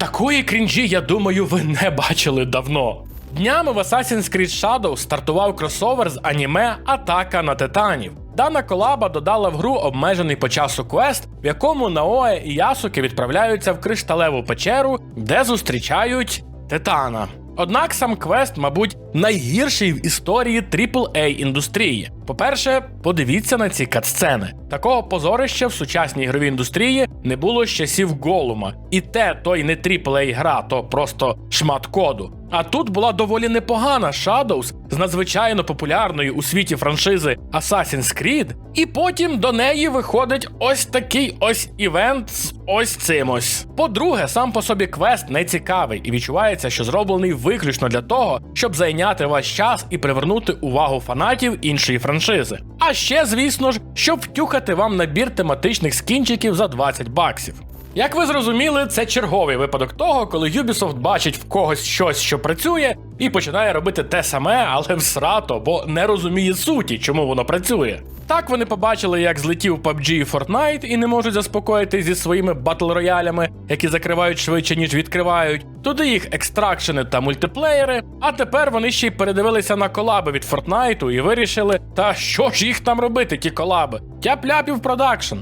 Такої крінжі, я думаю, ви не бачили давно. Днями в Assassin's Creed Shadow стартував кросовер з аніме Атака на титанів. Дана колаба додала в гру обмежений по часу квест, в якому Наоe і Ясуки відправляються в кришталеву печеру, де зустрічають титана. Однак сам квест, мабуть, найгірший в історії AAA індустрії. По-перше, подивіться на ці катсцени. Такого позорища в сучасній ігровій індустрії не було з часів Голума. І те, той не AAA гра, то просто шмат коду. А тут була доволі непогана Shadows з надзвичайно популярної у світі франшизи Assassin's Creed, і потім до неї виходить ось такий ось івент з ось цим ось. По-друге, сам по собі квест не цікавий і відчувається, що зроблений виключно для того, щоб зайняти ваш час і привернути увагу фанатів іншої франшизи. А ще, звісно ж, щоб втюхати вам набір тематичних скінчиків за 20 баксів. Як ви зрозуміли, це черговий випадок того, коли Ubisoft бачить в когось щось, що працює, і починає робити те саме, але всрато, бо не розуміє суті, чому воно працює. Так вони побачили, як злетів PUBG і Fortnite і не можуть заспокоїти зі своїми батл роялями, які закривають швидше, ніж відкривають. Туди їх екстракшени та мультиплеєри. А тепер вони ще й передивилися на колаби від Fortnite і вирішили, та що ж їх там робити, ті колаби? Тяп-ляпів продакшн.